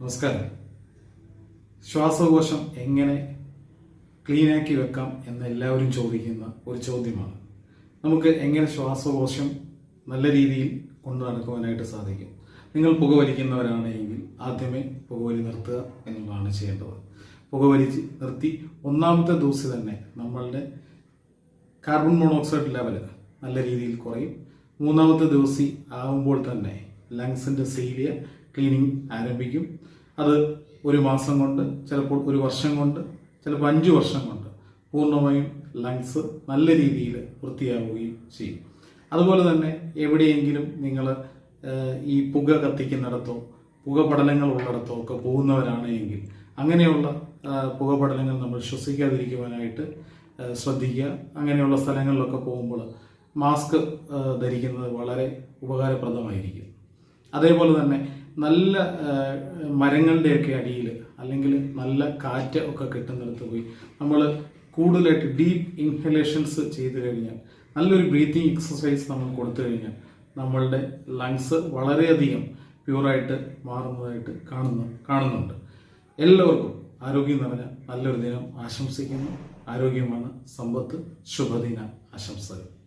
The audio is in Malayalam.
നമസ്കാരം. ശ്വാസകോശം എങ്ങനെ ക്ലീനാക്കി വെക്കാം എന്ന് എല്ലാവരും ചോദിക്കുന്ന ഒരു ചോദ്യമാണ്. നമുക്ക് എങ്ങനെ ശ്വാസകോശം നല്ല രീതിയിൽ കൊണ്ടു നടക്കുവാനായിട്ട് സാധിക്കും? നിങ്ങൾ പുകവലിക്കുന്നവരാണെങ്കിൽ ആദ്യമേ പുകവലി നിർത്തുക എന്നുള്ളതാണ് ചെയ്യേണ്ടത്. പുകവലിച്ച് നിർത്തി ഒന്നാമത്തെ ദിവസം തന്നെ നമ്മളുടെ കാർബൺ മോണോക്സൈഡ് ലെവൽ നല്ല രീതിയിൽ കുറയും. മൂന്നാമത്തെ ദിവസം ആകുമ്പോൾ തന്നെ ലങ്സിന്റെ സീലിയ ക്ലീനിങ് ആരംഭിക്കും. അത് ഒരു മാസം കൊണ്ട് ചിലപ്പോൾ ഒരു വർഷം കൊണ്ട് ചിലപ്പോൾ അഞ്ച് വർഷം കൊണ്ട് പൂർണമായും ലങ്സ് നല്ല രീതിയിൽ വൃത്തിയാവുകയും ചെയ്യും. അതുപോലെ തന്നെ എവിടെയെങ്കിലും നിങ്ങൾ ഈ പുക കത്തിക്കുന്നിടത്തോ പുകപടലങ്ങൾ ഉള്ളിടത്തോ ഒക്കെ പോകുന്നവരാണ് എങ്കിൽ അങ്ങനെയുള്ള പുക പുകപടലങ്ങൾ നമ്മൾ ശ്വസിക്കാതിരിക്കുവാനായിട്ട് ശ്രദ്ധിക്കുക. അങ്ങനെയുള്ള സ്ഥലങ്ങളിലൊക്കെ പോകുമ്പോൾ മാസ്ക് ധരിക്കുന്നത് വളരെ ഉപകാരപ്രദമായിരിക്കും. അതേപോലെ തന്നെ നല്ല മരങ്ങളുടെയൊക്കെ അടിയിൽ അല്ലെങ്കിൽ നല്ല കാറ്റ് ഒക്കെ കിട്ടുന്നിടത്ത് പോയി. നമ്മൾ കൂടുതലായിട്ട് ഡീപ്പ് ഇൻഹലേഷൻസ് ചെയ്ത് കഴിഞ്ഞാൽ നല്ലൊരു ബ്രീത്തിങ് എക്സസൈസ് നമ്മൾ കൊടുത്തു കഴിഞ്ഞാൽ നമ്മളുടെ ലങ്സ് വളരെയധികം പ്യൂറായിട്ട് മാറുന്നതായിട്ട് കാണുന്നു കാണുന്നുണ്ട്. എല്ലാവർക്കും ആരോഗ്യം നിറഞ്ഞ നല്ലൊരു ദിനം ആശംസിക്കുന്നു. ആരോഗ്യമാണ് സമ്പത്ത് ശുഭദിന ആശംസകൾ.